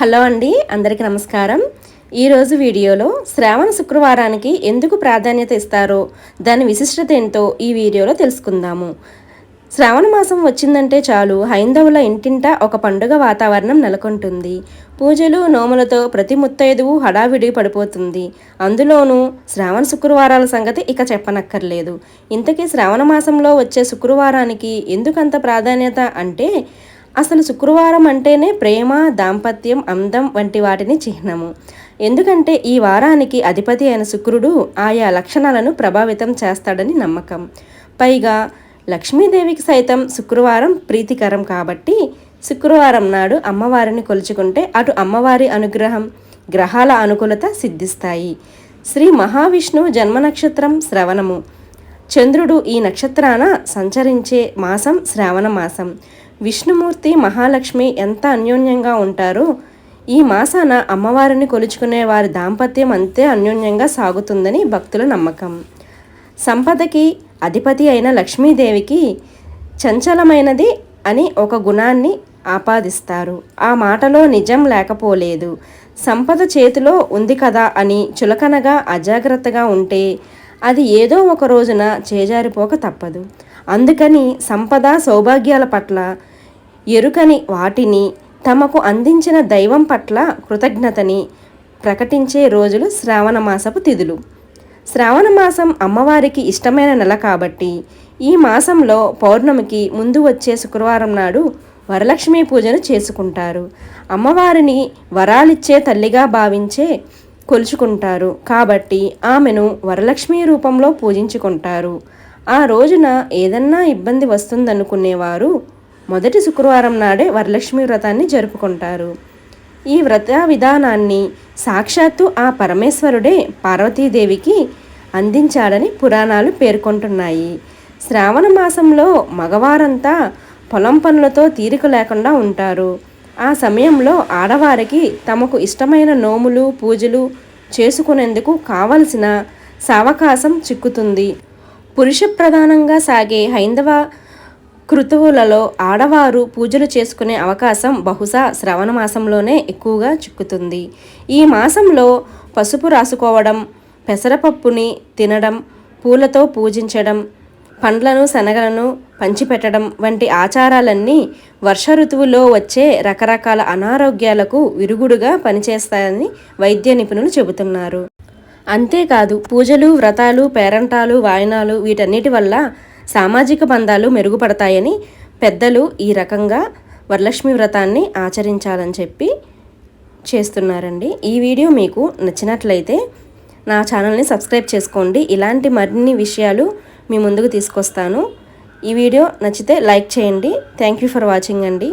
Hello అండి అందరికీ నమస్కారం. ఈరోజు వీడియోలో శ్రావణ శుక్రవారానికి ఎందుకు ప్రాధాన్యత ఇస్తారో దాని విశిష్టత ఏంటో ఈ వీడియోలో తెలుసుకుందాము. శ్రావణ మాసం వచ్చిందంటే చాలు హైందవుల ఇంటింట ఒక పండుగ వాతావరణం నెలకొంటుంది. పూజలు నోములతో ప్రతి ముత్తైదువు హడావిడి పడిపోతుంది. అందులోనూ శ్రావణ శుక్రవారాల సంగతి ఇక చెప్పనక్కర్లేదు. ఇంతకీ శ్రావణ మాసంలో వచ్చే శుక్రవారానికి ఎందుకంత ప్రాధాన్యత అంటే అసలు శుక్రవారం అంటేనే ప్రేమ దాంపత్యం అందం వంటి వాటిని చిహ్నము. ఎందుకంటే ఈ వారానికి అధిపతి అయిన శుక్రుడు ఆయా లక్షణాలను ప్రభావితం చేస్తాడని నమ్మకం. పైగా లక్ష్మీదేవికి సైతం శుక్రవారం ప్రీతికరం కాబట్టి శుక్రవారం నాడు అమ్మవారిని కొలుచుకుంటే అటు అమ్మవారి అనుగ్రహం గ్రహాల అనుకూలత సిద్ధిస్తాయి. శ్రీ మహావిష్ణువు జన్మ నక్షత్రం శ్రవణము. చంద్రుడు ఈ నక్షత్రాన సంచరించే మాసం శ్రావణ మాసం. విష్ణుమూర్తి మహాలక్ష్మి ఎంత అన్యోన్యంగా ఉంటారో ఈ మాసాన అమ్మవారిని కొలుచుకునే వారి దాంపత్యం అంతే అన్యోన్యంగా సాగుతుందని భక్తుల నమ్మకం. సంపదకి అధిపతి అయిన లక్ష్మీదేవికి చంచలమైనది అని ఒక గుణాన్ని ఆపాదిస్తారు. ఆ మాటలో నిజం లేకపోలేదు. సంపద చేతిలో ఉంది కదా అని చులకనగా అజాగ్రత్తగా ఉంటే అది ఏదో ఒక రోజున చేజారిపోక తప్పదు. అందుకని సంపద సౌభాగ్యాల పట్ల ఎరుకని వాటిని తమకు అందించిన దైవం పట్ల కృతజ్ఞతని ప్రకటించే రోజులు శ్రావణ మాసపు తిథులు. శ్రావణ మాసం అమ్మవారికి ఇష్టమైన నెల కాబట్టి ఈ మాసంలో పౌర్ణమికి ముందు వచ్చే శుక్రవారం నాడు వరలక్ష్మి పూజను చేసుకుంటారు. అమ్మవారిని వరాలిచ్చే తల్లిగా భావించే కొలుచుకుంటారు. కాబట్టి ఆమెను వరలక్ష్మి రూపంలో పూజించుకుంటారు. ఆ రోజున ఏదన్నా ఇబ్బంది వస్తుందనుకునేవారు మొదటి శుక్రవారం నాడే వరలక్ష్మి వ్రతాన్ని జరుపుకుంటారు. ఈ వ్రత విధానాన్ని సాక్షాత్తు ఆ పరమేశ్వరుడే పార్వతీదేవికి అందించాడని పురాణాలు పేర్కొంటున్నాయి. శ్రావణ మాసంలో మగవారంతా పొలం పనులతో తీరిక లేకుండా ఉంటారు. ఆ సమయంలో ఆడవారికి తమకు ఇష్టమైన నోములు పూజలు చేసుకునేందుకు కావలసిన సావకాశం చిక్కుతుంది. పురుష ప్రధానంగా సాగే హైందవ కృతువులలో ఆడవారు పూజలు చేసుకునే అవకాశం బహుశా శ్రవణ మాసంలోనే ఎక్కువగా చిక్కుతుంది. ఈ మాసంలో పసుపు రాసుకోవడం పెసరపప్పుని తినడం పూలతో పూజించడం పండ్లను శనగలను పంచిపెట్టడం వంటి ఆచారాలన్నీ వర్ష ఋతువులో వచ్చే రకరకాల అనారోగ్యాలకు విరుగుడుగా పనిచేస్తాయని వైద్య నిపుణులు చెబుతున్నారు. అంతేకాదు పూజలు వ్రతాలు పేరంటాలు వాయనాలు వీటన్నిటి వల్ల సామాజిక బంధాలు మెరుగుపడతాయని పెద్దలు ఈ రకంగా వరలక్ష్మి వ్రతాన్ని ఆచరించాలని చెప్పి చేస్తున్నారండి. ఈ వీడియో మీకు నచ్చినట్లయితే నా ఛానల్ని సబ్స్క్రైబ్ చేసుకోండి. ఇలాంటి మరిన్ని విషయాలు మీ ముందుకు తీసుకొస్తాను. ఈ వీడియో నచ్చితే లైక్ చేయండి. థ్యాంక్ యూ ఫర్ వాచింగ్ అండి.